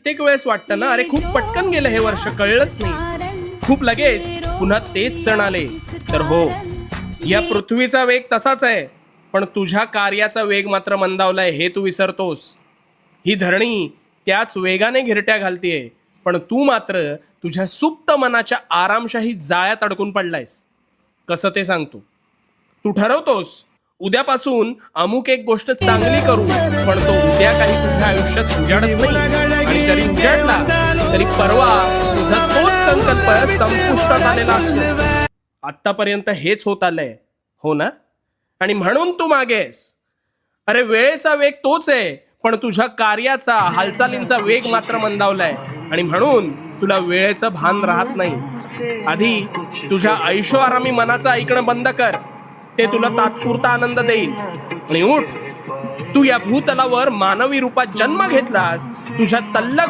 कित्येक वेळेस वाटतं ना अरे खूप पटकन गेलं हे वर्ष कळलंच नाही. खूप लगेच पुन्हा तेच सण आले. तर हो या पृथ्वीचा वेग तसाच आहे पण तुझ्या कार्याचा वेग मात्र मंदावलाय हे तू विसरतोस. ही धरणी त्याच वेगाने घिरट्या घालतीये पण तू मात्र तुझ्या सुप्त मनाच्या आरामशाही जाळ्यात अडकून पडलायस. कसं ते सांगतो तू ठरवतोस उद्यापासून अमुक एक गोष्ट चांगली करू पण तो उद्या काही तुझ्या आयुष्यात उजाडत नाही. आणि जरी उजाडला तरी परवा तुझा तोच संकल्प संपुष्टात आलेला असतो. आतापर्यंत हेच होत आलंय. हो ना? आणि म्हणून तू मागेस. अरे वेळेचा वेग तोच आहे पण तुझ्या कार्याचा हालचालींचा वेग मात्र मंदावलाय. आणि म्हणून तुला वेळेचं भान राहत नाही. आधी तुझ्या ऐशोआरामी मनाचं ऐकणं बंद कर. ते तुला तात्पुरता आनंद देईल. आणि उठ. तू या भूतलावर मानवी रूपात जन्म घेतलास तुझ्या तल्लक